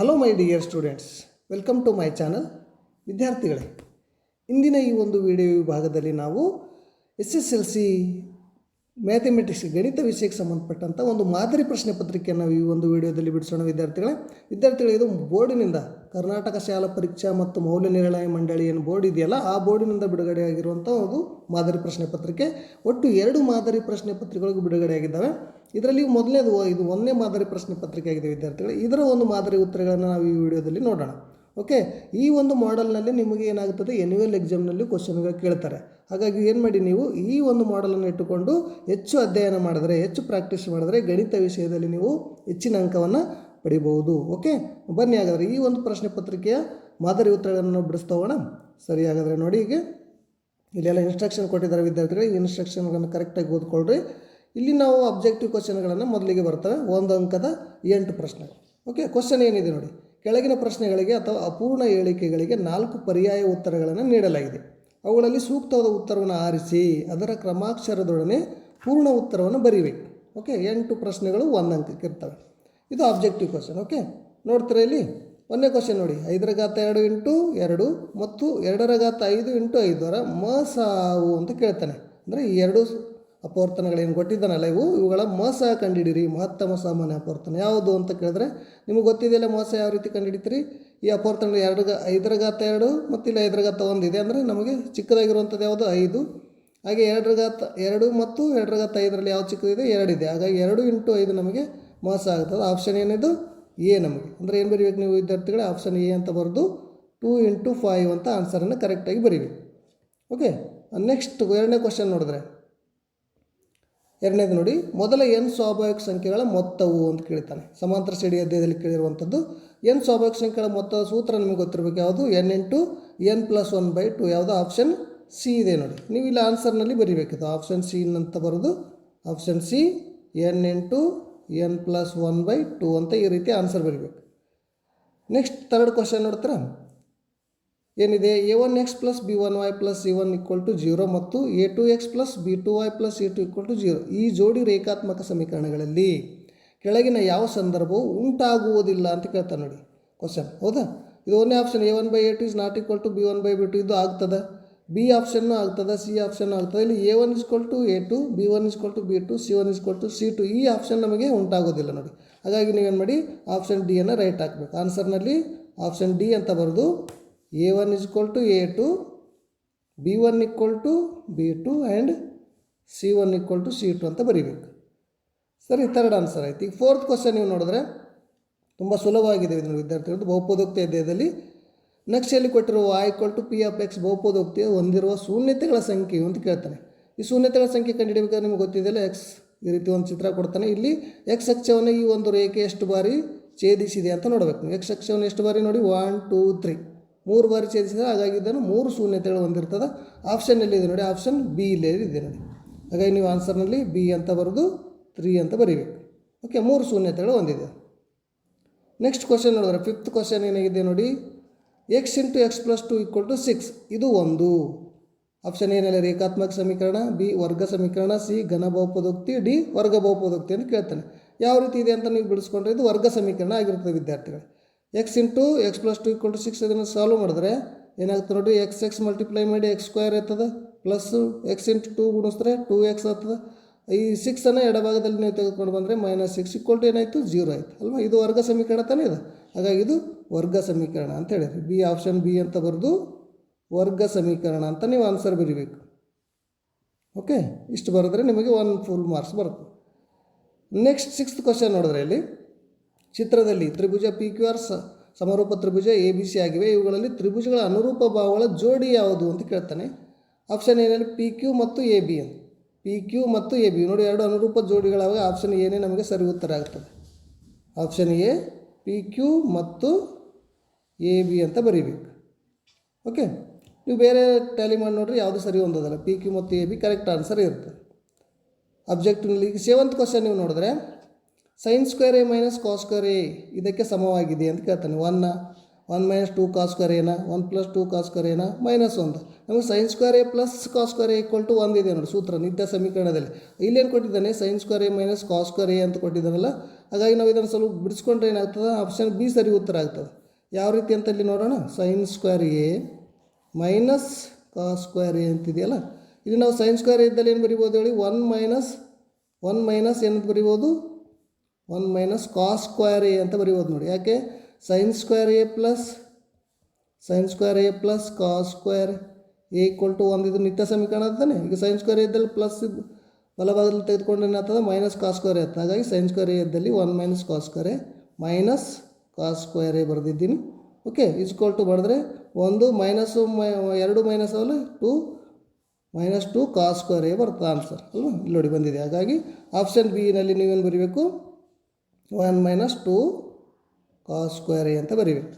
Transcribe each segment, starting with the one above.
Hello my dear students welcome to my channel ವಿದ್ಯಾರ್ಥಿಗಳೇ. ಇಂದಿನ ಈ ಒಂದು ವಿಡಿಯೋ ವಿಭಾಗದಲ್ಲಿ ನಾವು S S L C mathematics, ಗಣಿತ ವಿಷಯಕ್ಕೆ ಸಂಬಂಧಪಟ್ಟಂಥ ಒಂದು ಮಾದರಿ ಪ್ರಶ್ನೆ ಪತ್ರಿಕೆಯನ್ನು ಈ ಒಂದು ವಿಡಿಯೋದಲ್ಲಿ ಬಿಡಿಸೋಣ ವಿದ್ಯಾರ್ಥಿಗಳೇ. ವಿದ್ಯಾರ್ಥಿಗಳು, ಇದು ಬೋರ್ಡಿನಿಂದ ಕರ್ನಾಟಕ ಶಾಲಾ ಪರೀಕ್ಷಾ ಮತ್ತು ಮೌಲ್ಯ ನಿರ್ಣಯ ಮಂಡಳಿ ಏನು ಬೋರ್ಡ್ ಇದೆಯಲ್ಲ, ಆ ಬೋರ್ಡಿನಿಂದ ಬಿಡುಗಡೆಯಾಗಿರುವಂಥ ಒಂದು ಮಾದರಿ ಪ್ರಶ್ನೆ ಪತ್ರಿಕೆ. ಒಟ್ಟು ಎರಡು ಮಾದರಿ ಪ್ರಶ್ನೆ ಪತ್ರಿಕೆಗಳು ಬಿಡುಗಡೆಯಾಗಿದ್ದಾವೆ ಇದರಲ್ಲಿ ಮೊದಲನೇದು, ಇದು ಒಂದನೇ ಮಾದರಿ ಪ್ರಶ್ನೆ ಪತ್ರಿಕೆ ಆಗಿದೆ ವಿದ್ಯಾರ್ಥಿಗಳು. ಇದರ ಒಂದು ಮಾದರಿ ಉತ್ತರಗಳನ್ನು ನಾವು ಈ ವಿಡಿಯೋದಲ್ಲಿ ನೋಡೋಣ. ಓಕೆ ಈ ಒಂದು ಮಾಡೆಲ್ನಲ್ಲಿ ನಿಮಗೆ ಏನಾಗುತ್ತದೆ? ಎನ್ಯುವಲ್ ಎಕ್ಸಾಮ್ನಲ್ಲಿ ಕ್ವಶನ್ಗಳು ಕೇಳ್ತಾರೆ. ಹಾಗಾಗಿ ಏನು ಮಾಡಿ ನೀವು ಈ ಒಂದು ಮಾಡೆಲನ್ನು ಇಟ್ಟುಕೊಂಡು ಹೆಚ್ಚು ಅಧ್ಯಯನ ಮಾಡಿದರೆ, ಹೆಚ್ಚು ಪ್ರಾಕ್ಟೀಸ್ ಮಾಡಿದರೆ ಗಣಿತ ವಿಷಯದಲ್ಲಿ ನೀವು ಹೆಚ್ಚಿನ ಅಂಕವನ್ನು ಪಡಿಬಹುದು. ಓಕೆ ಬನ್ನಿ ಹಾಗಾದರೆ ಈ ಒಂದು ಪ್ರಶ್ನೆ ಪತ್ರಿಕೆಯ ಮಾದರಿ ಉತ್ತರಗಳನ್ನು ನಾವು ಸರಿ ಹಾಗಾದರೆ ನೋಡಿ ಈಗ ಇಲ್ಲೆಲ್ಲ ಇನ್ಸ್ಟ್ರಕ್ಷನ್ ಕೊಟ್ಟಿದ್ದಾರೆ ವಿದ್ಯಾರ್ಥಿಗಳಿಗೆ ಇನ್ಸ್ಟ್ರಕ್ಷನ್ಗಳನ್ನು ಕರೆಕ್ಟಾಗಿ ಓದ್ಕೊಳ್ರಿ. ಇಲ್ಲಿ ನಾವು ಅಬ್ಜೆಕ್ಟಿವ್ ಕ್ವಶನ್ಗಳನ್ನು ಮೊದಲಿಗೆ ಬರ್ತವೆ. ಒಂದು ಅಂಕದ ಎಂಟು ಪ್ರಶ್ನೆ. ಓಕೆ ಕ್ವಶನ್ ಏನಿದೆ ನೋಡಿ? ಕೆಳಗಿನ ಪ್ರಶ್ನೆಗಳಿಗೆ ಅಥವಾ ಅಪೂರ್ಣ ಹೇಳಿಕೆಗಳಿಗೆ ನಾಲ್ಕು ಪರ್ಯಾಯ ಉತ್ತರಗಳನ್ನು ನೀಡಲಾಗಿದೆ. ಅವುಗಳಲ್ಲಿ ಸೂಕ್ತವಾದ ಉತ್ತರವನ್ನು ಆರಿಸಿ, ಅದರ ಕ್ರಮಾಕ್ಷರದೊಡನೆ ಪೂರ್ಣ ಉತ್ತರವನ್ನು ಬರೀಬೇಕು ಓಕೆ, ಎಂಟು ಪ್ರಶ್ನೆಗಳು ಒಂದು ಅಂಕಕ್ಕೆ ಇರ್ತವೆ. ಇದು ಆಬ್ಜೆಕ್ಟಿವ್ ಕ್ವಶನ್ ಓಕೆ? ನೋಡ್ತೀರಾ ಇಲ್ಲಿ? ಒಂದನೇ ಕ್ವಶನ್ ನೋಡಿ. ಐದರ ಗಾತ ಎರಡು ಇಂಟು ಎರಡು. ಮತ್ತು ಎರಡರ ಗಾತ ಐದು. ಇಂಟು ಐದರ ಮ ಸಾವು ಅಂತ ಕೇಳ್ತಾನೆ. ಅಂದರೆ ಈ ಎರಡು ಅಪವರ್ತನಗಳೇನು ಕೊಟ್ಟಿದ್ದಾನಲ್ಲ ಇವು? ಇವುಗಳ ಮೋಸ ಕಂಡುಹಿಡಿರಿ ಮಹತ್ತಮ ಸಾಮಾನ್ಯ ಅಪವರ್ತನ. ಯಾವುದು ಅಂತ ಕೇಳಿದ್ರೆ, ನಿಮಗೆ ಗೊತ್ತಿದೆಯಲ್ಲ ಮೋಸ ಯಾವ ರೀತಿ ಕಂಡುಹಿಡಿತೀರಿ ಈ ಅಪವರ್ತನಗಳು ಎರಡು ಐದರ ಗಾತ ಎರಡು ಮತ್ತು ಇಲ್ಲಿ ಐದರ ಗಾತ ಒಂದು ಇದೆ ಅಂದರೆ ನಮಗೆ ಚಿಕ್ಕದಾಗಿರುವಂಥದ್ದು ಯಾವುದು? ಐದು. ಹಾಗೆ ಎರಡರ ಗಾತ ಎರಡು ಮತ್ತು ಎರಡರ ಗಾತ ಐದರಲ್ಲಿ ಯಾವ ಚಿಕ್ಕದಿದೆ? ಎರಡಿದೆ. ಹಾಗಾಗಿ ಎರಡು ಇಂಟು ಐದು ನಮಗೆ ಮೋಸ ಆಗ್ತದೆ. ಆಪ್ಷನ್ ಏನಿದು? ಎ ನಮಗೆ. ಅಂದರೆ ಏನು ಬರೀಬೇಕು ನೀವು ವಿದ್ಯಾರ್ಥಿಗಳೇ? ಆಪ್ಷನ್ ಎ ಅಂತ ಬರೆದು ಟೂ ಇಂಟು ಫೈವ್ ಅಂತ ಆನ್ಸರನ್ನು ಕರೆಕ್ಟಾಗಿ ಬರೀಬೇಕು ಓಕೆ? ನೆಕ್ಸ್ಟ್ ಎರಡನೇ ಕ್ವಶನ್ ನೋಡಿದ್ರೆ. ಎರಡನೇದು ನೋಡಿ, ಮೊದಲ ಎನ್ ಸ್ವಾಭಾವಿಕ ಸಂಖ್ಯೆಗಳ ಮೊತ್ತವು ಅಂತ ಕೇಳ್ತಾನೆ. ಸಮಾಂತರ ಸಿಡಿ ಅಧ್ಯಾಯದಲ್ಲಿ ಕೇಳಿರುವಂಥದ್ದು, ಎನ್ ಸ್ವಾಭಾವಿಕ ಸಂಖ್ಯೆಗಳ ಮೊತ್ತದ ಸೂತ್ರ ನಿಮಗೆ ಗೊತ್ತಿರಬೇಕು, ಯಾವುದು? N into N plus one by two, ಯಾವುದು? ಆಪ್ಷನ್ ಸಿ ಇದೆ ನೋಡಿ. ನೀವು ಇಲ್ಲಿ ಆನ್ಸರ್ನಲ್ಲಿ ಬರೀಬೇಕಿತ್ತು ಆಪ್ಷನ್ ಸಿ ಅಂತ ಬರೋದು, option C, N into N plus one by two ಅಂತ ಈ ರೀತಿ ಆನ್ಸರ್ ಬರೀಬೇಕು. ನೆಕ್ಸ್ಟ್ ತರ್ಡ್ ಕ್ವಶನ್ ನೋಡ್ತೀರಾ? ಏನಿದೆ? A one X plus B one Y plus C one equal to zero ಮತ್ತು A two X plus B two Y plus A two equal to zero ಈ ಜೋಡಿ ರೇಖಾತ್ಮಕ ಸಮೀಕರಣಗಳಲ್ಲಿ ಕೆಳಗಿನ ಯಾವ ಸಂದರ್ಭವು ಉಂಟಾಗುವುದಿಲ್ಲ ಅಂತ ಕೇಳ್ತಾರೆ ನೋಡಿ. ಕ್ವಶನ್ ಹೌದಾ? ಇದು ಒಂದೇ option A one by A two is not equal to B one by B two ಇದು ಆಗ್ತದೆ? ಬಿ ಆಪ್ಷನ್ನು ಆಗ್ತದೆ? ಸಿ ಆಪ್ಷನ್ ಆಗ್ತದೆ? ಇಲ್ಲಿ A one is equal to A two B one is equal to B two C one is equal to C two ಈ option ನಮಗೆ ಉಂಟಾಗೋದಿಲ್ಲ ನೋಡಿ. ಹಾಗಾಗಿ ನೀವೇನು ಮಾಡಿ? ಆಪ್ಷನ್ ಡಿಯನ್ನು ರೈಟ್ ಹಾಕಬೇಕು. ಆನ್ಸರ್ನಲ್ಲಿ ಆಪ್ಷನ್ ಡಿ ಅಂತ ಬರೆದು A one is equal to A two B one equal to B two and C one equal to C two ಅಂತ ಬರೀಬೇಕು. ಸರಿ ಥರ್ಡ್ ಆನ್ಸರ್ ಆಯ್ತು. ಈಗ ಫೋರ್ತ್ ಕ್ವಶನ್ ನೀವು ನೋಡಿದ್ರೆ ತುಂಬ ಸುಲಭವಾಗಿದೆ ಇದನ್ನು ವಿದ್ಯಾರ್ಥಿಗಳು ಬಹುಪದೋಕ್ತಿ ಅಧ್ಯಾಯದಲ್ಲಿ ನಕ್ಷೆಯಲ್ಲಿ ಕೊಟ್ಟಿರುವ Y equal to P of X ಬಹುಪದೋಕ್ತಿಯ ಹೊಂದಿರುವ ಶೂನ್ಯತೆಗಳ ಸಂಖ್ಯೆ ಅಂತ ಕೇಳ್ತಾನೆ. ಈ ಶೂನ್ಯತೆಗಳ ಸಂಖ್ಯೆ ಕಂಡುಹಿಡಿಬೇಕಾದ್ರೆ ನಿಮ್ಗೆ ಗೊತ್ತಿದೆಯಲ್ಲ ಎಕ್ಸ್ ಈ ರೀತಿ ಒಂದು ಚಿತ್ರ ಕೊಡ್ತಾನೆ. ಇಲ್ಲಿ ಎಕ್ಸ್ ಅಕ್ಷವನ್ನು ಈ ಒಂದು ರೇಖೆ ಎಷ್ಟು ಬಾರಿ ಛೇದಿಸಿದೆ ಅಂತ ನೋಡಬೇಕು ಎಕ್ಸ್ ಅಕ್ಷವನ್ನು ಎಷ್ಟು ಬಾರಿ ನೋಡಿ? ಒನ್ ಟೂ ತ್ರೀ ಮೂರು ಬಾರಿ ಛೇದಿಸಿದರೆ ಹಾಗಾಗಿ ಇದನ್ನು ಮೂರು ಶೂನ್ಯತೆಗಳು ಹೊಂದಿರ್ತದೆ. ಆಪ್ಷನ್ ಎಲ್ಲಿದೆ ನೋಡಿ ಆಪ್ಷನ್ ಬಿ ಇಲ್ಲೇ ಇದೆ ನೋಡಿ. ಹಾಗಾಗಿ ನೀವು ಆನ್ಸರ್ನಲ್ಲಿ ಬಿ ಅಂತ ಬರೆದು ತ್ರೀ ಅಂತ ಬರೀಬೇಕು. ಓಕೆ ಮೂರು ಶೂನ್ಯತೆಗಳು ಹೊಂದಿದೆ ನೆಕ್ಸ್ಟ್ ಕ್ವಶನ್ ನೋಡಿದ್ರೆ ಫಿಫ್ತ್ ಕ್ವಶನ್ ಏನಾಗಿದೆ ನೋಡಿ? X into x plus two equal to six ಇದು ಒಂದು. ಆಪ್ಷನ್ ಏನಿಲ್ಲ ರೇಖಾತ್ಮಕ ಸಮೀಕರಣ ಬಿ ವರ್ಗ ಸಮೀಕರಣ ಸಿ ಘನ ಬಹುಪದೋಕ್ತಿ ಡಿ ವರ್ಗ ಬಹುಪದೋಕ್ತಿ ಅಂತ ಕೇಳ್ತಾನೆ. ಯಾವ ರೀತಿ ಇದೆ ಅಂತ ನೀವು ಬಿಡಿಸ್ಕೊಂಡ್ರೆ ಇದು ವರ್ಗ ಸಮೀಕರಣ ಆಗಿರ್ತದೆ, ವಿದ್ಯಾರ್ಥಿಗಳು. X into x plus two equal to six ಇದನ್ನು ಸಾಲ್ವ್ ಮಾಡಿದ್ರೆ ಏನಾಗ್ತದೆ ನೋಡಿ ಎಕ್ಸ್ ಎಕ್ಸ್ ಮಲ್ಟಿಪ್ಲೈ ಮಾಡಿ ಎಕ್ಸ್ ಸ್ಕ್ವೇರ್ ಇರ್ತದೆ ಪ್ಲಸ್ಸು ಎಕ್ಸ್ ಇಂಟು ಟು ಗುಣಿಸಿದ್ರೆ ಟೂ ಎಕ್ಸ್ ಆಗ್ತದೆ? ಈ ಸಿಕ್ಸನ್ನು ಎಡಭಾಗದಲ್ಲಿ ನೀವು ತೆಗೆದುಕೊಂಡು ಬಂದರೆ ಮೈನಸ್ ಸಿಕ್ಸ್ ಇಕ್ವಲ್ ಟು ಏನಾಯಿತು? ಜೀರೋ ಆಯಿತು. ಅಲ್ವಾ? ಇದು ವರ್ಗ ಸಮೀಕರಣ ತಾನೇ ಇದು. ಹಾಗಾಗಿ ಇದು ವರ್ಗ ಸಮೀಕರಣ ಅಂತ ಹೇಳಿದ್ರಿ ಬಿ ಆಪ್ಷನ್ ಬಿ ಅಂತ ಬರೆದು ವರ್ಗ ಸಮೀಕರಣ ಅಂತ ನೀವು ಆನ್ಸರ್ ಬರೀಬೇಕು. ಓಕೆ ಇಷ್ಟು ಬರೆದ್ರೆ ನಿಮಗೆ ಒನ್ ಫುಲ್ ಮಾರ್ಕ್ಸ್ ಬರುತ್ತೆ. ನೆಕ್ಸ್ಟ್ ಸಿಕ್ಸ್ತ್ ಕ್ವಶನ್ ನೋಡಿದ್ರೆ ಇಲ್ಲಿ. ಚಿತ್ರದಲ್ಲಿ ತ್ರಿಭುಜ ಪಿ ಕ್ಯೂ ಆರ್ ಸಮರೂಪ ತ್ರಿಭುಜ ಎ ಬಿ ಸಿ ಆಗಿವೆ. ಇವುಗಳಲ್ಲಿ ತ್ರಿಭುಜಗಳ ಅನುರೂಪ ಭಾವಗಳ ಜೋಡಿ ಯಾವುದು ಅಂತ ಕೇಳ್ತಾನೆ. ಆಪ್ಷನ್ ಏನೇನು ಪಿ ಕ್ಯೂ ಮತ್ತು ಎ ಬಿ ಅಂತ. ಪಿ ಕ್ಯೂ ಮತ್ತು ಎ ಬಿ ನೋಡಿ, ಎರಡು ಅನುರೂಪ ಜೋಡಿಗಳಾಗ ಆಪ್ಷನ್ ಏನೇ ನಮಗೆ ಸರಿ ಉತ್ತರ ಆಗ್ತದೆ. ಆಪ್ಷನ್ ಎ ಪಿ ಕ್ಯೂ ಮತ್ತು ಎ ಬಿ ಅಂತ ಬರೀಬೇಕು. ಓಕೆ ನೀವು ಬೇರೆ ಟ್ಯಾಲಿ ಮಾಡಿ ನೋಡ್ರಿ, ಯಾವುದು ಸರಿ ಹೊಂದೋದಲ್ಲ ಪಿ ಕ್ಯೂ ಮತ್ತು ಎ ಬಿ ಕರೆಕ್ಟ್ ಆನ್ಸರ್ ಇರುತ್ತೆ ಅಬ್ಜೆಕ್ಟಿವ್ನಲ್ಲಿ ಈಗ ಸೆವೆಂತ್ ಕ್ವಶನ್ ನೀವು ನೋಡಿದ್ರೆ sine square A minus cos square A ಇದಕ್ಕೆ ಸಮವಾಗಿದೆ ಅಂತ ಕೇಳ್ತಾನೆ ಒನ್ನ one minus two cos square ಏನ one plus two cos square ಏನ ಮೈನಸ್ ಒಂದು ನಮಗೆ sine square A plus cos square equal to ಒಂದಿದೆ ನೋಡಿ ಸೂತ್ರ ನಿತ್ಯ ಸಮೀಕರಣದಲ್ಲಿ ಇಲ್ಲೇನು ಕೊಟ್ಟಿದ್ದಾನೆ sine square A minus cos square A ಅಂತ ಕೊಟ್ಟಿದ್ದಾನಲ್ಲ ಹಾಗಾಗಿ ನಾವು ಇದನ್ನು ಸ್ವಲ್ಪ ಬಿಡಿಸ್ಕೊಂಡ್ರೆ ಏನಾಗ್ತದೆ ಆಪ್ಷನ್ ಬಿ ಸರಿ ಉತ್ತರ ಆಗ್ತದೆ ಯಾವ ರೀತಿ ಅಂತ ಇಲ್ಲಿ ನೋಡೋಣ sine square A minus cos square A ಅಂತಿದೆಯಲ್ಲ ಇಲ್ಲಿ ನಾವು ಸೈನ್ ಸ್ಕ್ವೇರ್ ಇದ್ದಲ್ಲಿ ಏನು ಬರಿಬೋದು ಹೇಳಿ ಒನ್ ಮೈನಸ್ ಒನ್ ಮೈನಸ್ ಏನಂತ ಬರಿಬೋದು one minus cos square A ಅಂತ ಬರಿಬೋದು ನೋಡಿ ಯಾಕೆ sines square A plus sines square A plus cos square A equal to ಒಂದು ಇದು ನಿತ್ಯ ಸಮೀಕರಣ ಅಂತಾನೆ ಈಗ ಸೈನ್ಸ್ ಸ್ಕ್ವೇರ್ ಎದ್ದಲ್ಲಿ ಪ್ಲಸ್ ಬಲಭಾಗದಲ್ಲಿ ತೆಗೆದುಕೊಂಡು ಏನಾಗ್ತದೆ ಮೈನಸ್ ಕಾಸ್ ಸ್ಕ್ವೇರ್ ಎತ್ತ ಹಾಗಾಗಿ sines square ಎದ್ದಲ್ಲಿ one minus cos square minus cos square A ಬರೆದಿದ್ದೀನಿ ಓಕೆ ಇಸ್ಕೊಲ್ ಟು ಮಾಡಿದ್ರೆ ಒಂದು ಮೈನಸ್ಸು ಮೈ ಎರಡು ಮೈನಸ್ ಅವಲ್ಲ two minus two cos square A ಬರ್ತದೆ ಆನ್ಸರ್ ಅಲ್ವಾ ಇಲ್ಲಿ ನೋಡಿ ಬಂದಿದೆ ಹಾಗಾಗಿ ಆಪ್ಷನ್ ಬಿನಲ್ಲಿ ನೀವೇನು ಬರೀಬೇಕು one minus two cos square A ಅಂತ ಬರೀಬೇಕು.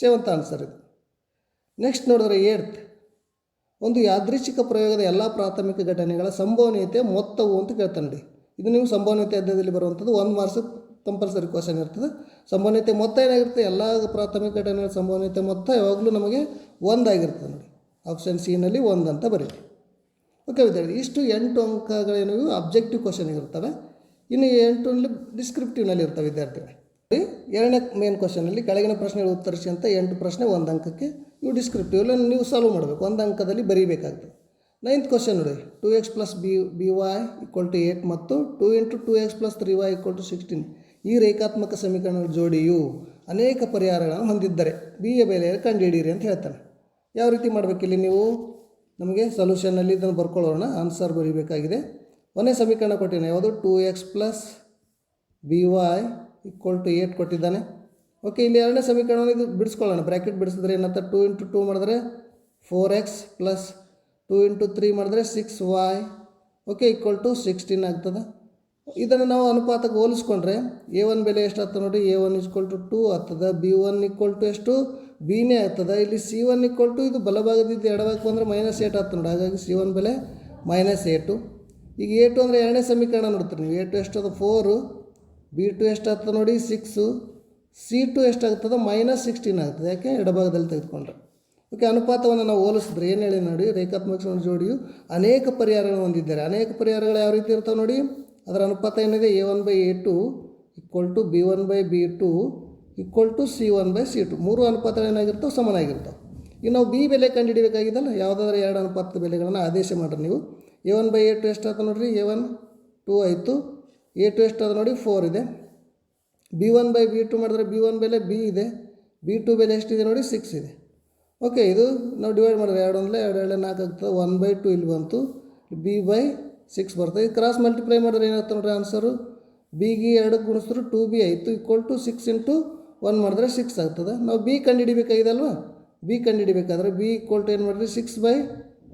ಸೆವೆಂತ್ ಆನ್ಸರ್ ಇದು. ನೆಕ್ಸ್ಟ್ ನೋಡಿದ್ರೆ ಏರ್ತ್ ಒಂದು ಯಾದೃಚ್ಛಿಕ ಪ್ರಯೋಗದ ಎಲ್ಲ ಪ್ರಾಥಮಿಕ ಘಟನೆಗಳ ಸಂಭವನೀಯತೆ ಮೊತ್ತವು ಅಂತ ಕೇಳ್ತಾನೆ ಇದು ನೀವು ಸಂಭವನೀಯತೆ ಅಧ್ಯಯದಲ್ಲಿ ಬರುವಂಥದ್ದು ಒಂದು ಮಾರ್ಕ್ಸ್ ಕಂಪಲ್ಸರಿ ಕ್ವಶನ್ ಇರ್ತದೆ. ಸಂಭವನೀಯತೆ ಮೊತ್ತ ಏನಾಗಿರುತ್ತೆ? ಎಲ್ಲ ಪ್ರಾಥಮಿಕ ಘಟನೆಗಳ ಸಂಭವನೀಯತೆ ಮೊತ್ತ ಯಾವಾಗಲೂ ನಮಗೆ ಒಂದಾಗಿರ್ತದೆ ನೋಡಿ. ಆಪ್ಷನ್ ಸಿನಲ್ಲಿ ಒಂದು ಅಂತ ಬರೀರಿ ಓಕೆ ವಿದ್ಯಾರ್ಥಿ, ಇಷ್ಟು ಎಂಟು ಅಂಕಗಳೇನಿವೆ ಅಬ್ಜೆಕ್ಟಿವ್ ಕ್ವಶನ್ ಇರ್ತವೆ. ಇನ್ನು ಎಂಟು ಡಿಸ್ಕ್ರಿಪ್ಟಿವ್ನಲ್ಲಿ ಇರ್ತವೆ ವಿದ್ಯಾರ್ಥಿಗಳು. ಎರಡನೇ ಮೇನ್ ಕ್ವಶನಲ್ಲಿ ಕೆಳಗಿನ ಪ್ರಶ್ನೆಗಳು ಉತ್ತರಿಸಿ ಅಂತ ಎಂಟು ಪ್ರಶ್ನೆ ಒಂದು ಅಂಕಕ್ಕೆ ಇವು ಡಿಸ್ಕ್ರಿಪ್ಟಿವ್ ನೀವು ಸಾಲ್ವ್ ಮಾಡಬೇಕು. ಒಂದು ಅಂಕದಲ್ಲಿ ಬರೀಬೇಕಾಗ್ತದೆ. ನೈನ್ತ್ ಕ್ವಶನ್ ನೋಡಿ. Two x plus B B y equal to eight ಮತ್ತು two into two x plus three y equal to sixteen ಈ ರೇಖಾತ್ಮಕ ಸಮೀಕರಣಗಳ ಜೋಡಿಯು ಅನೇಕ ಪರಿಹಾರಗಳನ್ನು ಹೊಂದಿದ್ದರೆ ಬಿ ಯ ಬೆಲೆಯನ್ನು ಕಂಡುಹಿಡಿಯಿರಿ ಅಂತ ಹೇಳ್ತಾನೆ. ಯಾವ ರೀತಿ ಮಾಡಬೇಕಿಲ್ಲಿ ನೀವು? ನಮಗೆ ಸೊಲ್ಯೂಷನಲ್ಲಿ ಇದನ್ನು ಬರ್ಕೊಳ್ಳೋಣ. ಆನ್ಸರ್ ಬರೀಬೇಕಾಗಿದೆ. ಒಂದೇ ಸಮೀಕರಣ ಕೊಟ್ಟಿದ್ದಾನೆ. ಯಾವುದು? Two x plus B y equal to eight ಕೊಟ್ಟಿದ್ದಾನೆ. ಓಕೆ ಇಲ್ಲಿ ಎರಡನೇ ಸಮೀಕರಣವನ್ನು ಇದು ಬಿಡಿಸ್ಕೊಳ್ಳೋಣ. ಬ್ರ್ಯಾಕೆಟ್ ಬಿಡಿಸಿದ್ರೆ ಏನಂತ? ಟೂ ಇಂಟು ಟೂ ಮಾಡಿದ್ರೆ four x plus two into three ಮಾಡಿದ್ರೆ six y okay equal to sixteen ಆಗ್ತದೆ. ಇದನ್ನು ನಾವು ಅನುಪಾತಕ್ಕೆ ಹೋಲಿಸ್ಕೊಂಡ್ರೆ ಎ ಒನ್ ಬೆಲೆ ಎಷ್ಟು ಆಗ್ತದೆ ನೋಡಿ A one equal to two ಆಗ್ತದೆ. ಬಿ ಒನ್ ಈಕ್ವಲ್ ಟು ಎಷ್ಟು? ಬಿನೇ ಆಗ್ತದೆ. ಇಲ್ಲಿ ಸಿ ಒನ್ ಈಕ್ವಲ್ ಟು ಇದು ಬಲಭಾಗದಿದ್ದು ಎಡಭಾಗಕ್ಕೆ ಬಂದರೆ ಮೈನಸ್ ಏಟ್ ಆಗ್ತದೆ ನೋಡಿ. ಹಾಗಾಗಿ ಸಿ ಒನ್ ಬೆಲೆ ಮೈನಸ್ ಏಟು ಈಗ ಎ ಟು ಅಂದರೆ ಎರಡನೇ ಸಮೀಕರಣ ನೋಡ್ತೀರಿ ನೀವು. ಎ ಟು ಎಷ್ಟು ಅದು ಫೋರು ಬಿ ಟು ಎಷ್ಟು ಆಗ್ತದೆ ನೋಡಿ? ಸಿಕ್ಸು ಸಿ ಟು ಎಷ್ಟಾಗ್ತದೆ? ಮೈನಸ್ ಸಿಕ್ಸ್ಟೀನ್ ಆಗ್ತದೆ. ಯಾಕೆ? ಎಡಭಾಗದಲ್ಲಿ ತೆಗೆದುಕೊಂಡ್ರೆ. ಓಕೆ ಅನುಪಾತವನ್ನು ನಾವು ಹೋಲಿಸಿದ್ರೆ ಏನು ಹೇಳಿ ನೋಡಿ? ರೇಖಾತ್ಮಕ ಜೋಡಿಯು ಅನೇಕ ಪರಿಹಾರಗಳನ್ನು ಹೊಂದಿದ್ದಾರೆ. ಅನೇಕ ಪರಿಹಾರಗಳು ಯಾವ ರೀತಿ ಇರ್ತಾವೆ ನೋಡಿ? ಅದರ ಅನುಪಾತ ಏನಿದೆ? A one by A two equal to B one by B two equal to C one by C two ಮೂರು ಅನುಪಾತಗಳು ಏನಾಗಿರ್ತವೆ? ಸಮನಾಗಿರ್ತವೆ. ಈಗ ನಾವು ಬಿ ಬೆಲೆ ಕಂಡುಹಿಡಿಬೇಕಾಗಿದ್ದಲ್ಲ ಯಾವುದಾದ್ರೂ ಎರಡು ಅನುಪಾತದ ಬೆಲೆಗಳನ್ನು ಆದೇಶ ಮಾಡಿರಿ ನೀವು. A one by A two ಎಷ್ಟು ಆಯ್ತು ನೋಡಿರಿ? ಎ ಒನ್ ಟೂ ಆಯಿತು. ಎ ಟು ಎಷ್ಟು ಅದು ನೋಡಿ? ಫೋರ್ ಇದೆ. B one by B two ಮಾಡಿದ್ರೆ ಬಿ ಒನ್ ಬೆಲೆ ಬಿ ಇದೆ. ಬಿ ಟು ಬೆಲೆ ಎಷ್ಟಿದೆ ನೋಡಿ? ಸಿಕ್ಸ್ ಇದೆ. ಓಕೆ ಇದು ನಾವು ಡಿವೈಡ್ ಮಾಡಿದ್ರೆ ಎರಡು ಒಂದಲೇ ಎರಡು ಎರಡು ನಾಲ್ಕು ಆಗ್ತದೆ. ಒನ್ ಬೈ ಟು ಇಲ್ಲಿ ಬಂತು. ಬಿ ಬೈ ಸಿಕ್ಸ್ ಬರ್ತದೆ. ಇದು ಕ್ರಾಸ್ ಮಲ್ಟಿಪ್ಲೈ ಮಾಡಿದ್ರೆ ಏನಾಗ್ತದೆ ನೋಡ್ರಿ ಆನ್ಸರು ಬಿಗೆ ಎರಡು ಗುಣಿಸಿದ್ರು ಟು ಬಿ ಆಯಿತು. Equal to six into one ಮಾಡಿದ್ರೆ ಸಿಕ್ಸ್ ಆಗ್ತದೆ. ನಾವು ಬಿ ಕಂಡುಹಿಡಿಬೇಕಾಗಿದಲ್ವಾ ಬಿ ಕಂಡುಹಿಡಿಬೇಕಾದ್ರೆ ಬಿ ಈಕ್ವಲ್ ಟು ಏನು ಮಾಡಿದ್ರೆ? ಸಿಕ್ಸ್ ಬೈ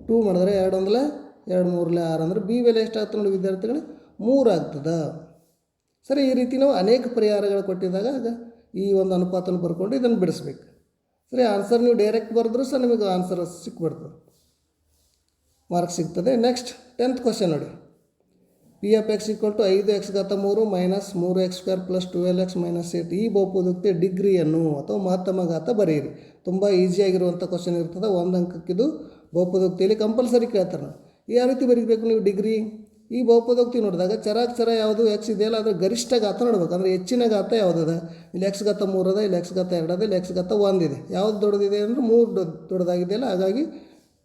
ಟೂ ಮಾಡಿದ್ರೆ ಎರಡು ಒಂದಲೇ ಎರಡು ಮೂರಲೇ ಆರು ಅಂದ್ರೆ ಬಿ ಬೆಲೆ ಎಷ್ಟಾಗ್ತದೆ ನೋಡಿ ವಿದ್ಯಾರ್ಥಿಗಳು ಮೂರು ಆಗ್ತದೆ ಸರಿ, ಈ ರೀತಿ ನಾವು ಅನೇಕ ಪರಿಹಾರಗಳು ಕೊಟ್ಟಿದ್ದಾಗ ಆಗ ಈ ಒಂದು ಅನುಪಾತನ ಬರ್ಕೊಂಡು ಇದನ್ನು ಬಿಡಿಸ್ಬೇಕು. ಸರಿ ಆನ್ಸರ್ ನೀವು ಡೈರೆಕ್ಟ್ ಬರೆದ್ರೂ ಸಹ ನಿಮಗೆ ಆನ್ಸರ್ ಸಿಕ್ಬಿಡ್ತದೆ. ಮಾರ್ಕ್ ಸಿಗ್ತದೆ. ನೆಕ್ಸ್ಟ್ ಟೆಂತ್ ಕ್ವಶನ್ ನೋಡಿ. P F x equal to ಐದು ಎಕ್ಸ್ ಗತ ಮೂರು ಮೈನಸ್ ಮೂರು x square plus twelve x minus eight ಈ ಬಹುಪದಕ್ಕೆ ಡಿಗ್ರಿಯನ್ನು ಅಥವಾ ಮಹತ್ತಮ ಘಾತ ಬರೆಯಿರಿ. ತುಂಬ ಈಸಿಯಾಗಿರುವಂಥ ಕ್ವಶನ್ ಇರ್ತದೆ. ಒಂದು ಅಂಕಕ್ಕಿದು ಬಹುಪದೋಕ್ತಿಯಲ್ಲಿ ಕಂಪಲ್ಸರಿ ಕೇಳ್ತಾರೆ. ನಾವು ಯಾವ ರೀತಿ ಬರೀಬೇಕು ನೀವು ಡಿಗ್ರಿ. ಈ ಬಹುಪದೋಕ್ತಿ ನೋಡಿದಾಗ ಚರಾಕ್ಷರ ಯಾವುದು ಎಕ್ಸ್ ಇದೆಯಲ್ಲ, ಅದರ ಗರಿಷ್ಠ ಘಾತ ನೋಡ್ಬೇಕು. ಅಂದರೆ ಹೆಚ್ಚಿನ ಘಾತ ಯಾವುದದ? ಇಲ್ಲಿ ಎಕ್ಸ್ ಮೂರು ಅದ ಇಲ್ಲಿ ಎಕ್ಸ್ ಘಾತ ಎರಡು ಅದ ಇಲ್ಲಿ ಎಕ್ಸ್ ಘಾತ ಒಂದಿದೆ. ಯಾವುದು ದೊಡ್ಡದಿದೆ ಅಂದರೆ ಮೂರು ದೊಡ್ಡ ದೊಡ್ಡದಾಗಿದೆಯಲ್ಲ, ಹಾಗಾಗಿ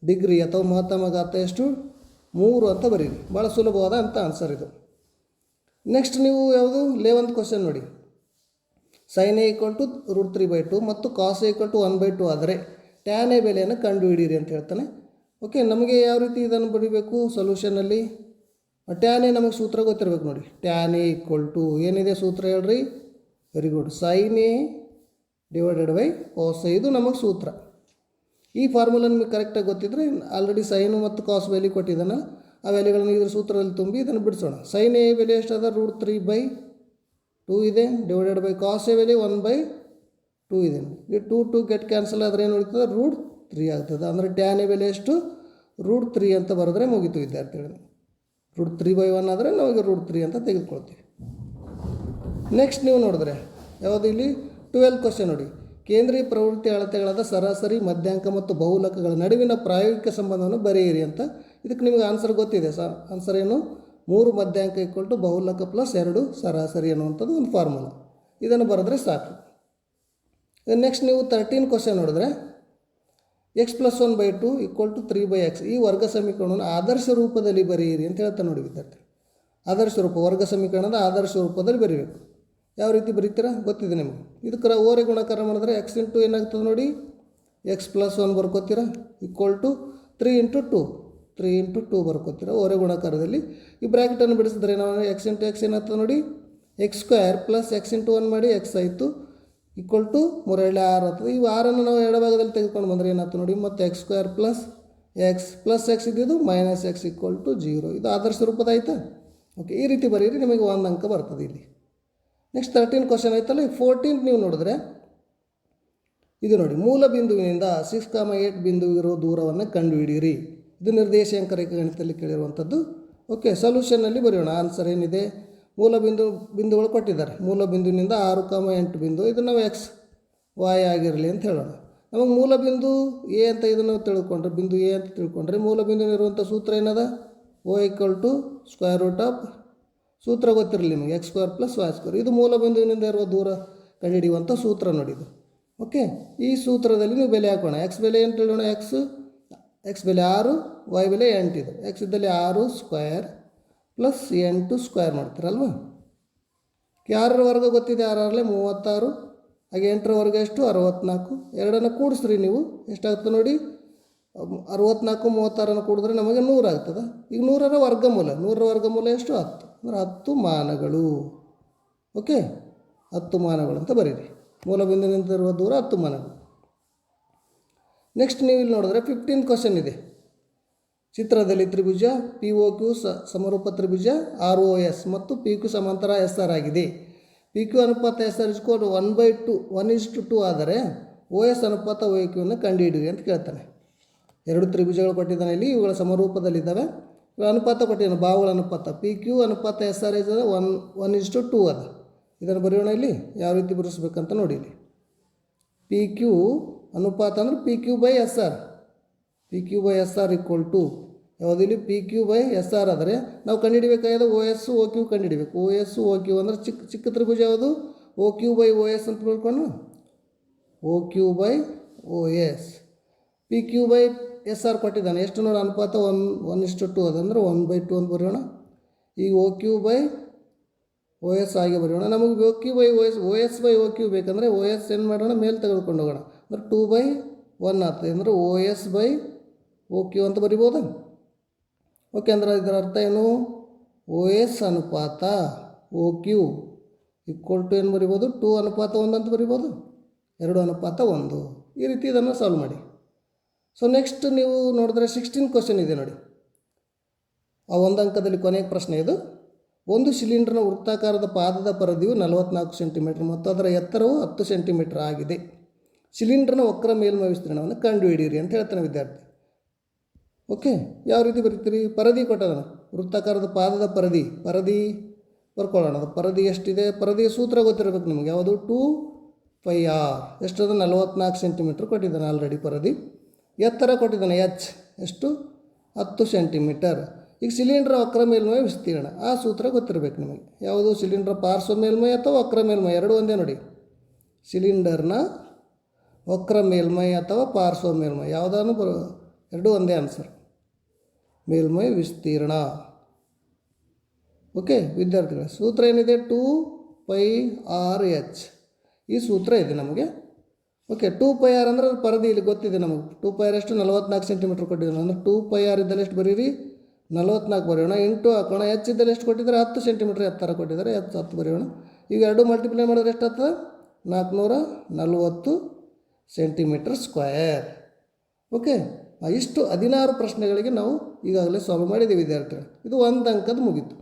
ಡಿಗ್ರಿ ಅಥವಾ ಮಹತ್ತಮ ಘಾತ ಎಷ್ಟು? ಮೂರು ಅಂತ ಬರೀರಿ. ಭಾಳ ಸುಲಭವಾದ ಅಂತ ಆನ್ಸರ್ ಇದು. ನೆಕ್ಸ್ಟ್ ನೀವು ಯಾವುದು? ಲೆವೆಂತ್ ಕ್ವಶನ್ ನೋಡಿ. Sine A equal to root three by two ಮತ್ತು cos equal to one by two ಆದರೆ ಟ್ಯಾನ್ ಎ ಬೆಲೆಯನ್ನು ಕಂಡುಹಿಡಿಯಿರಿ ಅಂತ ಹೇಳ್ತಾನೆ. ಓಕೆ, ನಮಗೆ ಯಾವ ರೀತಿ ಇದನ್ನು ಬರೀಬೇಕು ಸೊಲ್ಯೂಷನಲ್ಲಿ ಟ್ಯಾನ್ ನಮಗೆ ಸೂತ್ರ ಗೊತ್ತಿರಬೇಕು ನೋಡಿ. ಟ್ಯಾನ್ ಎ ಈಕ್ವಲ್ ಟು ಏನಿದೆ ಸೂತ್ರ ಹೇಳ್ರಿ? Very good sine A divided by cos ಇದು ನಮಗೆ ಸೂತ್ರ. ಈ ಫಾರ್ಮುಲ ನಿಮಗೆ ಕರೆಕ್ಟಾಗಿ ಗೊತ್ತಿದ್ರೆ ಆಲ್ರೆಡಿ ಸೈನು ಮತ್ತು ಕಾಸ್ ವ್ಯಾಲ್ಯೂ ಕೊಟ್ಟಿದ್ದಾನೆ ಆ ವ್ಯಾಲ್ಯೂಗಳನ್ನು ಇದ್ರ ಸೂತ್ರದಲ್ಲಿ ತುಂಬಿ ಇದನ್ನು ಬಿಡಿಸೋಣ. ಸೈನ್ ಎ ಬೆಲೆ ಎಷ್ಟದ? ರೂಟ್ ತ್ರೀ ಬೈ ಟೂ ಇದೆ. ಡಿವೈಡೆಡ್ ಬೈ ಕಾಸ್ ಎ ಬೆಲೆ ಒನ್ ಬೈ ಟೂ ಇದೆ. ಈ ಟೂ ಟು ಗೆಟ್ ಕ್ಯಾನ್ಸಲ್ ಆದರೆ ಏನು ಉಳಿತದೆ ರೂಟ್ ತ್ರೀ ಆಗ್ತದೆ. ಅಂದರೆ ಟ್ಯಾನ್ ಬೆಲೆ ಎಷ್ಟು? ರೂಟ್ ತ್ರೀ ಅಂತ ಬರೆದ್ರೆ ಮುಗೀತು ವಿದ್ಯಾರ್ಥಿಗಳು. ರೂಟ್ ತ್ರೀ ಬೈ ಒನ್ ಆದರೆ ನಮಗೆ ರೂಟ್ ತ್ರೀ ಅಂತ ತೆಗೆದುಕೊಳ್ತೀವಿ. ನೆಕ್ಸ್ಟ್ ನೀವು ನೋಡಿದ್ರೆ, ಯಾವುದು ಇಲ್ಲಿ? ಟ್ವೆಲ್ ಕ್ವಶನ್ ನೋಡಿ. ಕೇಂದ್ರೀಯ ಪ್ರವೃತ್ತಿ ಅಳತೆಗಳಾದ ಸರಾಸರಿ, ಮಧ್ಯಾಂಕ ಮತ್ತು ಬಹುಲಕಗಳ ನಡುವಿನ ಪ್ರಾಯೋಗಿಕ ಸಂಬಂಧವನ್ನು ಬರೆಯಿರಿ ಅಂತ ಇದಕ್ಕೆ ನಿಮಗೆ ಆನ್ಸರ್ ಗೊತ್ತಿದೆ. ಸರ್ ಆನ್ಸರ್ ಏನು? ಮೂರು ಮಧ್ಯಾಂಕ ಈಕ್ವಲ್ ಟು ಬಹುಲಕ ಪ್ಲಸ್ ಎರಡು ಸರಾಸರಿ ಅನ್ನುವಂಥದ್ದು ಒಂದು ಫಾರ್ಮುಲಾ ಇದನ್ನು ಬರೆದ್ರೆ ಸಾಕು. ನೆಕ್ಸ್ಟ್ ನೀವು ತರ್ಟೀನ್ ಕ್ವಶನ್ ನೋಡಿದ್ರೆ x plus one by two equal to three by x ಈ ವರ್ಗ ಸಮೀಕರಣವನ್ನು ಆದರ್ಶ ರೂಪದಲ್ಲಿ ಬರೆಯಿರಿ ಅಂತ ಹೇಳ್ತಾ ನೋಡಿ ವಿದ್ಯಾರ್ಥಿ ಆದರ್ಶ ರೂಪ, ವರ್ಗ ಸಮೀಕರಣದ ಆದರ್ಶ ರೂಪದಲ್ಲಿ ಬರೀಬೇಕು. ಯಾವ ರೀತಿ ಬರೀತೀರಾ? ಗೊತ್ತಿದೆ ನಿಮಗೆ. ಇದಕ್ಕೆ ಓರೆ ಗುಣಕಾರ ಮಾಡಿದ್ರೆ ಎಕ್ಸ್ ಇಂಟು ಏನಾಗ್ತದೆ ನೋಡಿ. X plus one ಬರ್ಕೋತೀರಾ? Equal to three into two three into two ಬರ್ಕೋತೀರಾ? ಓರೆ ಗುಣಾಕಾರದಲ್ಲಿ. ಈ ಬ್ರ್ಯಾಕೆಟನ್ನು ಬಿಡಿಸಿದ್ರೆ ನಾವು ಎಕ್ಸ್ ಇಂಟು ಎಕ್ಸ್ ಏನಾಗ್ತದೆ ನೋಡಿ? X square plus x into one ಮಾಡಿ ಎಕ್ಸ್ ಆಯಿತು. ಈಕ್ವಲ್ ಟು ಮೂರೇಳೆ ಆರು. ಆಗ್ತದೆ ಈ ಆರನ್ನು ನಾವು ಎಡಭಾಗದಲ್ಲಿ ತೆಗೆದುಕೊಂಡು ಬಂದರೆ ಏನಾಯ್ತು ನೋಡಿ, ಮತ್ತು x square plus x plus x ಇದ್ದಿದ್ದು minus x equal to zero ಇದು ಆದರ್ಶ ರೂಪದ ಆಯಿತಾ? ಓಕೆ ಈ ರೀತಿ ಬರೀರಿ ನಿಮಗೆ ಒಂದು ಅಂಕ ಬರ್ತದೆ ಇಲ್ಲಿ. ನೆಕ್ಸ್ಟ್ ತರ್ಟೀನ್ ಕ್ವಶನ್ ಆಯ್ತಲ್ಲ, ಈ ಫೋರ್ಟೀನ್ ನೀವು ನೋಡಿದ್ರೆ, ಇದು ನೋಡಿ, ಮೂಲ ಬಿಂದುವಿನಿಂದ ಸಿಕ್ಸ್ ಕಾಮ ಏಟ್ ಬಿಂದು ಇರೋ ದೂರವನ್ನು ಕಂಡುಹಿಡಿಯಿರಿ. ಇದು ನಿರ್ದೇಶಾಂಕ ರೇಖಾಗಣಿತದಲ್ಲಿ ಕೇಳಿರುವಂಥದ್ದು. ಓಕೆ ಸೊಲ್ಯೂಷನ್ನಲ್ಲಿ ಬರೆಯೋಣ. ಆನ್ಸರ್ ಏನಿದೆ? ಮೂಲ ಬಿಂದು ಬಿಂದುಗಳು ಕೊಟ್ಟಿದ್ದಾರೆ. ಮೂಲ ಬಿಂದುವಿನಿಂದ ಆರು ಕಾಮ ಎಂಟು ಬಿಂದು ಇದು ನಾವು ಎಕ್ಸ್ ವೈ ಆಗಿರಲಿ ಅಂತ ಹೇಳೋಣ. ನಮಗೆ ಮೂಲ ಬಿಂದು ಎ ಅಂತ ಇದನ್ನು ತಿಳ್ಕೊಂಡ್ರೆ, ಬಿಂದು ಎ ಅಂತ ತಿಳ್ಕೊಂಡ್ರೆ ಮೂಲ ಬಿಂದುವಿನಿರುವಂಥ ಸೂತ್ರ ಏನದ? O equal to square root of ಸೂತ್ರ ಗೊತ್ತಿರಲಿ ನಿಮಗೆ x square plus y square ಇದು ಮೂಲ ಬಿಂದುವಿನಿಂದ ಇರುವ ದೂರ ಕಂಡುಹಿಡಿಯುವಂಥ ಸೂತ್ರ ನೋಡಿದ್ದು ಓಕೆ ಈ ಸೂತ್ರದಲ್ಲಿ ನೀವು ಬೆಲೆ ಹಾಕೋಣ. ಎಕ್ಸ್ ಬೆಲೆ ಏನು ಹೇಳೋಣ? ಎಕ್ಸ್ ಎಕ್ಸ್ ಬೆಲೆ ಆರು ವೈ ಬೆಲೆ ಎಂಟಿದೆ ಎಕ್ಸ್ ಇದ್ದಲ್ಲಿ ಆರು ಸ್ಕ್ವೇರ್ ಪ್ಲಸ್ ಎಂಟು ಸ್ಕ್ವೇರ್ ಮಾಡ್ತೀರಲ್ವ? ಯಾರರ ವರ್ಗ ಗೊತ್ತಿದೆ ಆರಾರಲ್ಲೇ ಮೂವತ್ತಾರು. ಹಾಗೆ ಎಂಟರ ವರ್ಗ ಎಷ್ಟು? ಅರವತ್ನಾಲ್ಕು. ಎರಡನ್ನು ಕೂಡಿಸ್ರಿ ನೀವು. ಎಷ್ಟಾಗುತ್ತೆ ನೋಡಿ? ಅರವತ್ನಾಲ್ಕು, ಮೂವತ್ತಾರನ್ನು ಕೂಡಿದ್ರೆ ನಮಗೆ ನೂರಾಗ್ತದೆ ಈಗ ನೂರರ ವರ್ಗಮೂಲ. ನೂರರ ವರ್ಗಮೂಲ ಎಷ್ಟು? ಹತ್ತು. ಅಂದರೆ ಹತ್ತು ಮಾನಗಳು. ಓಕೆ? ಹತ್ತು ಮಾನಗಳು ಅಂತ ಬರೀರಿ. ಮೂಲ ನಿಂತಿರುವ ದೂರ ಹತ್ತು ಮಾನಗಳು. ನೆಕ್ಸ್ಟ್ ನೀವು ಇಲ್ಲಿ ನೋಡಿದ್ರೆ ಫಿಫ್ಟೀನ್ ಕ್ವಶನ್ ಇದೆ. ಚಿತ್ರದಲ್ಲಿ ತ್ರಿಭುಜ ಪಿ ಒ ಕ್ಯೂ ಸ ಸಮರೂಪ ತ್ರಿಭುಜ ಆರ್ ಒ ಎಸ್ ಮತ್ತು ಪಿ ಕ್ಯೂ ಸಮಾಂತರ ಎಸ್ ಆರ್ ಆಗಿದೆ ಪಿ ಕ್ಯೂ ಅನುಪಾತ ಎಸ್ ಆರ್ ಇಸ್ಕೊಂಡು one by two one is two ಆದರೆ ಒ ಎಸ್ ಅನುಪಾತ ಒ ಕ್ಯೂನ ಕಂಡುಹಿಡಿಯಿರಿ ಅಂತ ಕೇಳ್ತಾನೆ. ಎರಡು ತ್ರಿಭುಜಗಳು ಕೊಟ್ಟಿದ್ದಾನೆ ಇಲ್ಲಿ, ಇವುಗಳ ಸಮರೂಪದಲ್ಲಿದ್ದಾವೆ. ಅನುಪಾತ ಕೊಟ್ಟಿದ್ದಾನೆ ಬಾವುಗಳ ಅನುಪಾತ. ಪಿ ಕ್ಯೂ ಅನುಪಾತ S R is one one ಇಷ್ಟು ಟೂ ಅದ. ಇದನ್ನು ಬರೆಯೋಣ ಇಲ್ಲಿ, ಯಾವ ರೀತಿ ಬರೆಸ್ಬೇಕಂತ ನೋಡಿ ಇಲ್ಲಿ ಪಿ ಕ್ಯೂ ಅನುಪಾತ ಅಂದ್ರೆ P Q by S R P Q by S R equal to ಯಾವುದಿಲ್ಲಿ P Q by S R ಆದರೆ ನಾವು ಕಂಡುಹಿಡಿಬೇಕಾಗಿದೆ ಓ ಎಸ್ ಓ ಕ್ಯೂ ಕಂಡುಹಿಡಿಬೇಕು. ಓ ಎಸ್ ಓ ಕ್ಯೂ ಅಂದರೆ ಚಿಕ್ಕ ಚಿಕ್ಕ ತ್ರಿಭುಜ ಯಾವುದು? O Q by O S ಅಂತ ತಿಳ್ಕೊಂಡು O Q by O S P Q by S R ಕೊಟ್ಟಿದ್ದಾನೆ. ಎಷ್ಟು ನೋಡಿ ಅನುಪಾತ? ಒನ್ ಒನ್ ಇಷ್ಟು ಟು ಅದಂದ್ರೆ ಒನ್ ಬೈ ಟು ಅಂತ ಬರೆಯೋಣ. ಈಗ O Q by O S ಆಗಿ ಬರೆಯೋಣ. ನಮಗೆ O Q by O S O S by O Q ಬೇಕಂದರೆ ಓ ಎಸ್ ಏನು ಮಾಡೋಣ? ಮೇಲೆ ತೆಗೆದುಕೊಂಡು ಹೋಗೋಣ. ಅಂದರೆ ಟೂ ಬೈ ಒನ್ ಆಗ್ತದೆ. ಅಂದರೆ O S by O Q ಅಂತ ಬರಿಬೋದು? ಓಕೆ ಅಂದ್ರೆ ಇದರ ಅರ್ಥ ಏನು? ಓ ಎಸ್ ಅನುಪಾತ ಓ ಕ್ಯೂ ಈಕ್ವಲ್ ಟು ಏನು ಬರಿಬೋದು? ಟೂ ಅನುಪಾತ ಒಂದು ಅಂತ ಬರಿಬೋದು? ಎರಡು ಅನುಪಾತ ಒಂದು. ಈ ರೀತಿ ಇದನ್ನು ಸಾಲ್ವ್ ಮಾಡಿ. ಸೊ ನೆಕ್ಸ್ಟ್ ನೀವು ನೋಡಿದ್ರೆ ಸಿಕ್ಸ್ಟೀನ್ ಕ್ವಶನ್ ಇದೆ ನೋಡಿ. ಆ ಒಂದು ಅಂಕದಲ್ಲಿ ಕೊನೆಯ ಪ್ರಶ್ನೆ ಇದು. ಒಂದು ಸಿಲಿಂಡರ್ನ ವೃತ್ತಾಕಾರದ ಪಾದದ ಪರದಿಯು ನಲವತ್ನಾಲ್ಕು ಸೆಂಟಿಮೀಟರ್ ಮತ್ತು ಅದರ ಎತ್ತರವು ಹತ್ತು ಸೆಂಟಿಮೀಟರ್ ಆಗಿದೆ. ಸಿಲಿಂಡರ್ನ ವಕ್ರ ಮೇಲ್ಮೈ ವಿಸ್ತೀರ್ಣವನ್ನು ಕಂಡುಹಿಡಿಯಿರಿ ಅಂತ ಹೇಳ್ತಾನೆ ವಿದ್ಯಾರ್ಥಿ. ಓಕೆ, ಯಾವ ರೀತಿ ಬರೀತೀರಿ? ಪರದಿ ಕೊಟ್ಟದ ವೃತ್ತಾಕಾರದ ಪಾದದ ಪರದಿ ಪರದಿ ಬರ್ಕೊಳ್ಳೋಣ, ಅದು ಪರದಿ ಎಷ್ಟಿದೆ? ಪರದಿಯ ಸೂತ್ರ ಗೊತ್ತಿರಬೇಕು ನಿಮಗೆ, ಯಾವುದು? ಟೂ ಫೈ ಆರ್, ಎಷ್ಟದು? ನಲ್ವತ್ನಾಲ್ಕು ಸೆಂಟಿಮೀಟ್ರ್ ಕೊಟ್ಟಿದ್ದಾನೆ ಆಲ್ರೆಡಿ ಪರದಿ. ಎತ್ತರ ಕೊಟ್ಟಿದ್ದಾನೆ, ಎಚ್, ಎಷ್ಟು? ಹತ್ತು ಸೆಂಟಿಮೀಟರ್. ಈಗ ಸಿಲಿಂಡ್ರ್ ವಕ್ರ ಮೇಲ್ಮೈ ವಿಸ್ತೀರ್ಣ, ಆ ಸೂತ್ರ ಗೊತ್ತಿರಬೇಕು ನಿಮಗೆ, ಯಾವುದು? ಸಿಲಿಂಡ್ರ್ ಪಾರ್ಶ್ವ ಮೇಲ್ಮೈ ಅಥವಾ ವಕ್ರ ಮೇಲ್ಮೈ? ಎರಡು ಒಂದೇ ನೋಡಿ. ಸಿಲಿಂಡರ್ನ ವಕ್ರ ಮೇಲ್ಮೈ ಅಥವಾ ಪಾರ್ಶ್ವ ಮೇಲ್ಮೈ, ಯಾವುದಾನು ಬರೋ, ಎರಡೂ ಒಂದೇ ಆನ್ಸರ್ ಮೇಲ್ಮೈ ವಿಸ್ತೀರ್ಣ. ಓಕೆ ವಿದ್ಯಾರ್ಥಿಗಳ, ಸೂತ್ರ ಏನಿದೆ? ಟೂ ಪೈ ಆರ್ ಎಚ್ ಈ ಸೂತ್ರ ಇದೆ ನಮಗೆ. ಓಕೆ ಟೂ ಪೈ ಆರ್ ಅಂದರೆ ಅದು ಪರದಿ ಇಲ್ಲಿ ಗೊತ್ತಿದೆ ನಮಗೆ. ಟೂ ಪೈ ಆರ್ ಎಷ್ಟು? ನಲವತ್ನಾಲ್ಕು ಸೆಂಟಿಮೀಟ್ರ್ ಕೊಟ್ಟಿದ್ದಾರೆ ಅಂದರೆ ಟೂ ಪೈ ಆರ್ ಇದ್ದಲ್ಲಿ ಎಷ್ಟು ಬರೀರಿ? ನಲವತ್ನಾಲ್ಕು ಬರೆಯೋಣ. ಇಂಟು ಹಾಕೋಣ ಎಚ್ ಇದ್ದಲ್ಲಿ ಎಷ್ಟು ಕೊಟ್ಟಿದ್ದಾರೆ? ಹತ್ತು ಸೆಂಟಿಮೀಟ್ರ್ ಎತ್ತರ ಕೊಟ್ಟಿದ್ದಾರೆ. ಹತ್ತು ಹತ್ತು ಬರೆಯೋಣ. ಈಗ ಎರಡು ಮಲ್ಟಿಪ್ಲೈ ಮಾಡಿದ್ರೆ ಎಷ್ಟು ಆಗ್ತದೆ? ನಾಲ್ಕುನೂರ ನಲವತ್ತು ಸೆಂಟಿಮೀಟರ್ ಸ್ಕ್ವಯರ್ ಓಕೆ? ಇಷ್ಟು ಹದಿನಾರು ಪ್ರಶ್ನೆಗಳಿಗೆ ನಾವು ಈಗಾಗಲೇ ಸಾಲ್ವ್ ಮಾಡಿದ್ದೀವಿ ವಿದ್ಯಾರ್ಥಿಗಳು. ಇದು ಒಂದು ಅಂಕದ ಮುಗೀತು.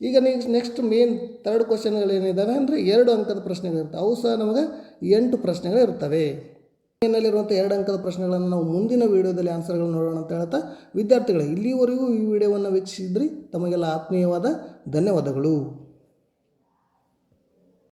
ಈಗ ನೆಕ್ಸ್ಟ್ ನೆಕ್ಸ್ಟ್ ಮೇನ್ ತರ್ಡ್ ಕ್ವಶನ್ಗಳೇನಿದ್ದಾವೆ ಅಂದರೆ ಎರಡು ಅಂಕದ ಪ್ರಶ್ನೆಗಳಿರ್ತವೆ ಅವು ಸಹ ನಮಗೆ ಎಂಟು ಪ್ರಶ್ನೆಗಳು ಇರ್ತವೆ. ಏನ್ನಲ್ಲಿರುವಂಥ ಎರಡು ಅಂಕದ ಪ್ರಶ್ನೆಗಳನ್ನು ನಾವು ಮುಂದಿನ ವೀಡಿಯೋದಲ್ಲಿ ಆನ್ಸರ್ಗಳನ್ನು ನೋಡೋಣ ಅಂತ ಹೇಳ್ತಾ ವಿದ್ಯಾರ್ಥಿಗಳೇ, ಇಲ್ಲಿವರೆಗೂ ಈ ವಿಡಿಯೋವನ್ನು ವೀಕ್ಷಿಸಿದ್ರಿ. ತಮಗೆಲ್ಲ ಆತ್ಮೀಯವಾದ ಧನ್ಯವಾದಗಳು.